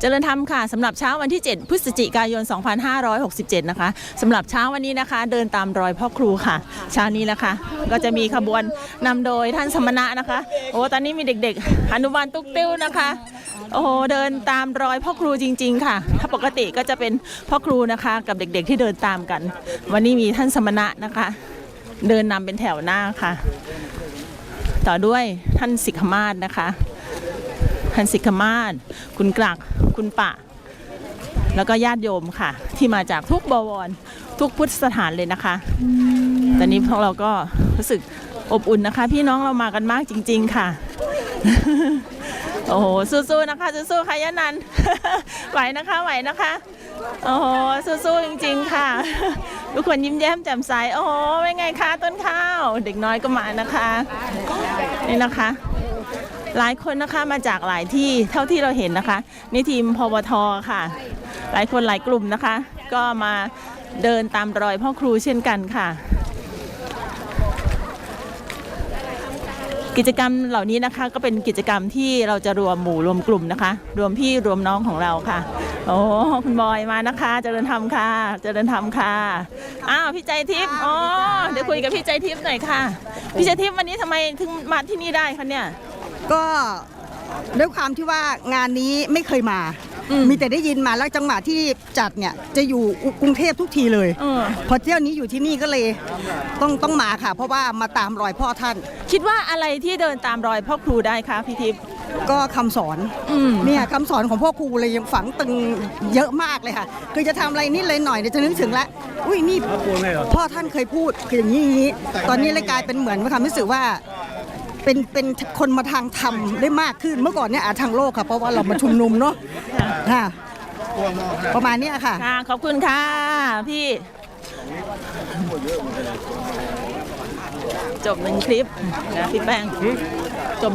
เจริญธรรมค่ะสำหรับเช้าวันที่ 7 พฤศจิกายน 2567 นะคะสำหรับเช้าวันนี้นะคะ เดินตามรอยพ่อครูค่ะ เช้านี้นะคะ ก็จะมีขบวนนำโดยท่านสมณะนะคะ โอ้ตอนนี้มีเด็กๆอนุบาลตุ๊กติ้วนะคะ โอ้เดินตามรอยพ่อครูจริง ๆ ค่ะ ถ้าปกติก็จะเป็นพ่อครูนะคะ กับเด็กๆที่เดินตามกัน วันนี้มีท่านสมณะนะคะ เดินนำเป็นแถวหน้าค่ะ ต่อด้วยท่านสิกขมาศนะคะ ท่านสิกขมาศคุณกลัก คุณปะ แล้วก็ญาติโยมค่ะ ที่มาจากทุกบวร ทุกพุทธสถานเลยนะคะ ตอนนี้พวกเราก็รู้สึกอบอุ่นนะคะ พี่น้องเรามากันมากจริง ๆ ค่ะ โอ้โห สู้ๆ นะคะสู้ๆค่ะยะนัน ไหวนะคะไหวนะคะ โอ้โห สู้ๆ จริง ๆ ค่ะ ทุกคนยิ้มแย้มแจ่มใส โอ้โหเป็นไงคะต้นข้าว เด็กน้อยก็มานะคะ นี่นะคะ หลายคนนะคะมาจากหลายที่เท่าที่เราเห็นนะคะนี่ทีมพวทค่ะ หลายคนหลายกลุ่มนะคะ ก็มาเดินตามรอยพ่อครูเช่นกันค่ะ กิจกรรมเหล่านี้นะคะก็เป็นกิจกรรมที่เราจะรวมหมู่รวมกลุ่มนะคะ รวมพี่รวมน้องของเราค่ะ โอ้คุณบอยมานะคะเจริญธรรมค่ะเจริญธรรมค่ะอ้าวพี่ใจทิพย์อ๋อเดี๋ยวคุยกับพี่ใจทิพย์หน่อยค่ะ พี่ใจทิพย์วันนี้ทำไมถึงมาที่นี่ได้คะเนี่ย ก็ด้วยความที่ว่างานนี้ไม่เคยมาอืมมีแต่ได้ยินมาแล้วจังหวะที่จัดเนี่ยจะอยู่กรุงเทพทุกทีเลยเออพอเที่ยวนี้อยู่ที่นี่ก็เลยต้องต้องมาค่ะ เพราะว่ามาตามรอยพ่อท่าน คิดว่าอะไรที่เดินตามรอยพ่อครูได้คะพี่ทิพย์ก็คำสอนอืมเนี่ยคำสอนของพ่อครูเลยยังฝังตึงเยอะมากเลยค่ะ คือจะทำอะไรนิดเลยหน่อยเดี๋ยวจะนึกถึงละอุ้ยนี่พ่อท่านเคยพูดคืออย่างนี้อย่างนี้ตอนนี้เลยกลายเป็นเหมือนความรู้สึกว่า เป็นเป็นคนมาทางธรรมได้มากขึ้นเมื่อก่อนเนี่ยอาจทางโลกค่ะเพราะว่าเรามาชุมนุมเนาะค่ะประมาณเนี้ยค่ะ ค่ะ ขอบคุณค่ะ พี่ จบหนึ่งคลิปนะพี่แป้งจบหนึ่ง